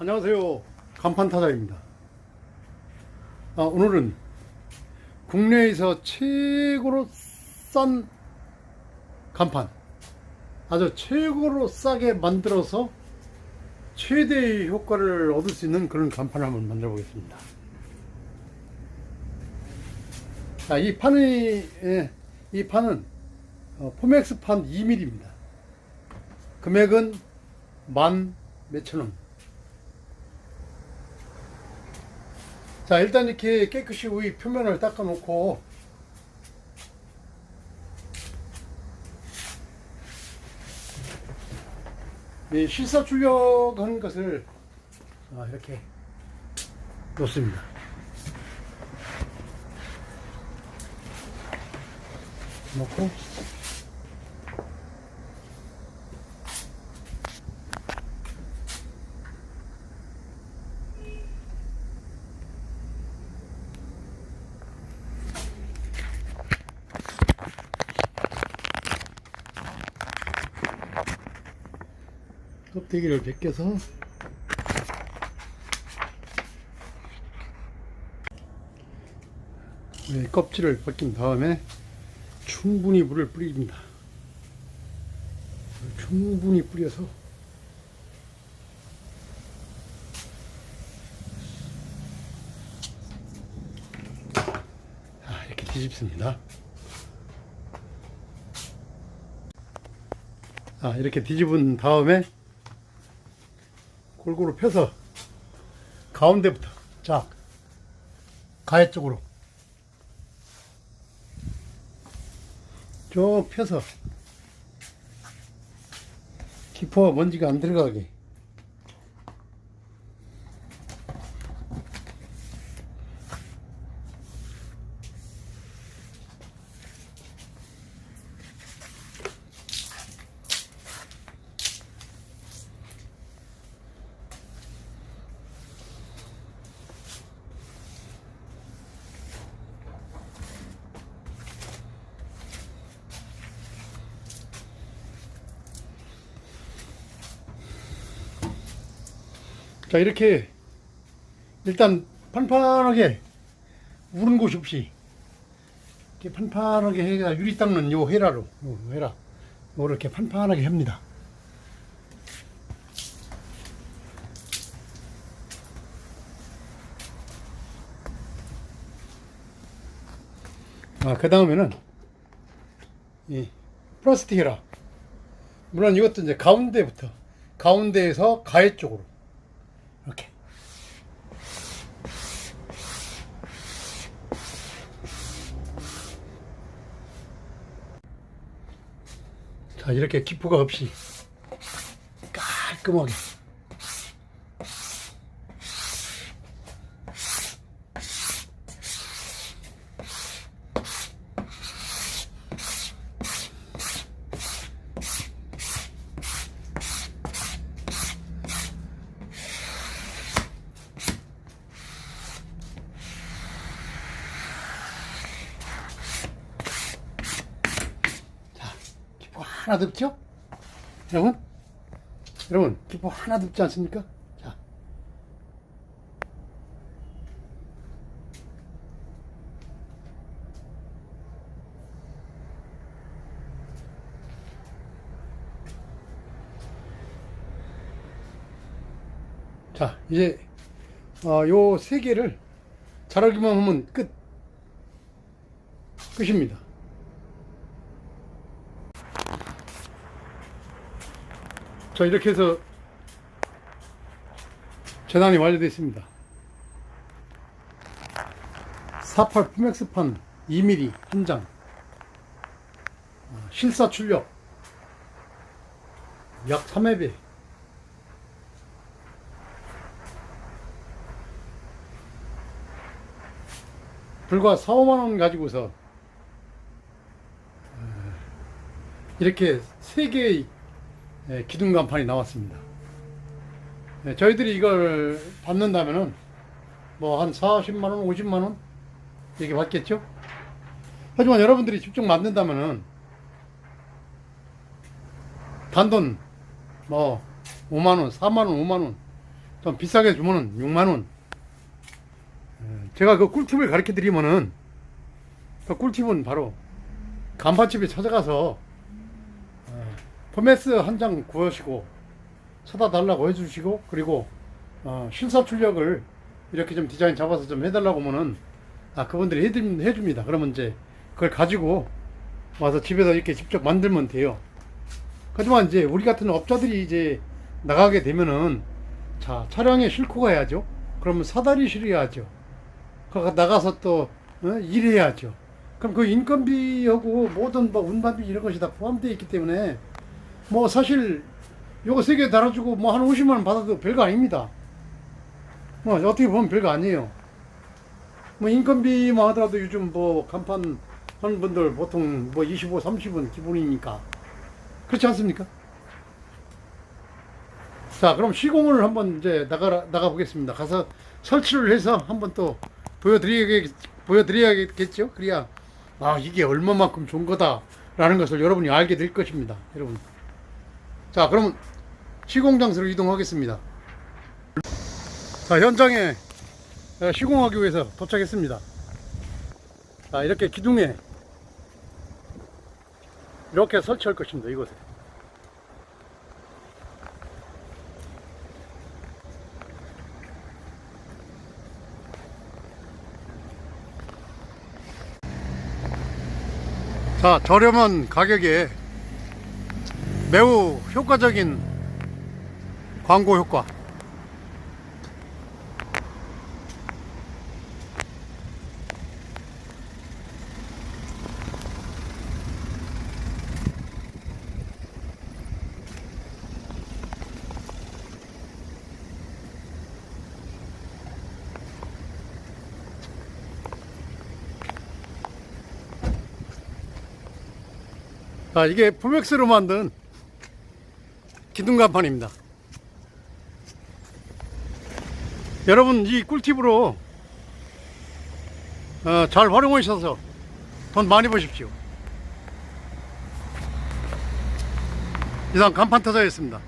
안녕하세요. 간판타자입니다. 아, 오늘은 국내에서 최고로 싼 간판, 아주 최고로 싸게 만들어서 최대의 효과를 얻을 수 있는 그런 간판을 한번 만들어 보겠습니다. 자, 이 판의, 예, 이 판은 어, 포맥스 판 2mm입니다. 금액은 만 몇천 원. 자, 일단 이렇게 깨끗이 우리 표면을 닦아 놓고 이 실사 출력하는 것을 아, 이렇게 놓습니다. 놓고 껍데기를 벗겨서 네, 껍질을 벗긴 다음에 충분히 물을 뿌립니다. 충분히 뿌려서 자, 이렇게 뒤집습니다. 자, 이렇게 뒤집은 다음에 골고루 펴서 가운데부터 자 가해 쪽으로 쭉 펴서 기포와 먼지가 안 들어가게 자 이렇게 일단 판판하게 우는 곳이 없이 이렇게 판판하게 해가 유리 닦는 요 헤라로 요 헤라 요렇게 이렇게 판판하게 합니다. 아 그 다음에는 이 플라스틱 헤라. 물론 이것도 이제 가운데부터 가운데에서 가해 쪽으로 자 이렇게 기포가 없이 깔끔하게 기포 하나도 없죠? 여러분? 여러분, 기포 하나도 없지 않습니까? 자. 자, 이제, 어, 요세 개를 자르기만 하면 끝. 끝입니다. 자 이렇게 해서 재단이 완료되어 있습니다. 48 프맥스판 2mm 한장. 어, 실사 출력. 약 3회배. 불과 4, 5만원 가지고서 어, 이렇게 3개의 예, 기둥 간판이 나왔습니다. 예, 저희들이 이걸 받는다면은 뭐 한 40만 원, 50만 원 이렇게 받겠죠? 하지만 여러분들이 직접 만든다면은 단돈 뭐 5만 원, 4만 원, 5만 원 그럼 비싸게 주면은 6만원. 제가 그 꿀팁을 가르쳐 드리면은 그 꿀팁은 바로 간판집에 찾아가서 어, 포메스 한 장 구하시고 사다 달라고 해주시고 그리고 어, 실사 출력을 이렇게 좀 디자인 잡아서 좀 해달라고 하면은 아 그분들이 해드립, 해줍니다. 그러면 이제 그걸 가지고 와서 집에서 이렇게 직접 만들면 돼요. 하지만 이제 우리 같은 업자들이 이제 나가게 되면은 자 차량에 싣고 가야죠. 그러면 사다리 실어야죠. 그 나가서 또 어, 일해야죠. 그럼 그 인건비하고 모든 뭐 운반비 이런 것이 다 포함되어 있기 때문에 뭐 사실 요거 세 개 달아주고 뭐 한 50만 원 받아도 별거 아닙니다. 뭐 어떻게 보면 별거 아니에요. 뭐 인건비만 하더라도 요즘 뭐 간판 하는 분들 보통 뭐 25, 30은 기본이니까 그렇지 않습니까? 자, 그럼 시공을 한번 이제 나가 나가 보겠습니다. 가서 설치를 해서 한번 또 보여드리겠 보여드려야겠죠. 그래야 아 이게 얼마만큼 좋은 거다라는 것을 여러분이 알게 될 것입니다, 여러분. 자, 그러면 시공 장소로 이동하겠습니다. 자, 현장에 어, 시공하기 위해서 도착했습니다. 자, 이렇게 기둥에 이렇게 설치할 것입니다, 이곳에. 자, 저렴한 가격에 매우 효과적인 광고 효과. 자, 이게 포맥스로 만든 기둥 간판입니다. 여러분, 이 꿀팁으로 어, 잘 활용하셔서 돈 많이 버십시오. 이상 간판 터자였습니다.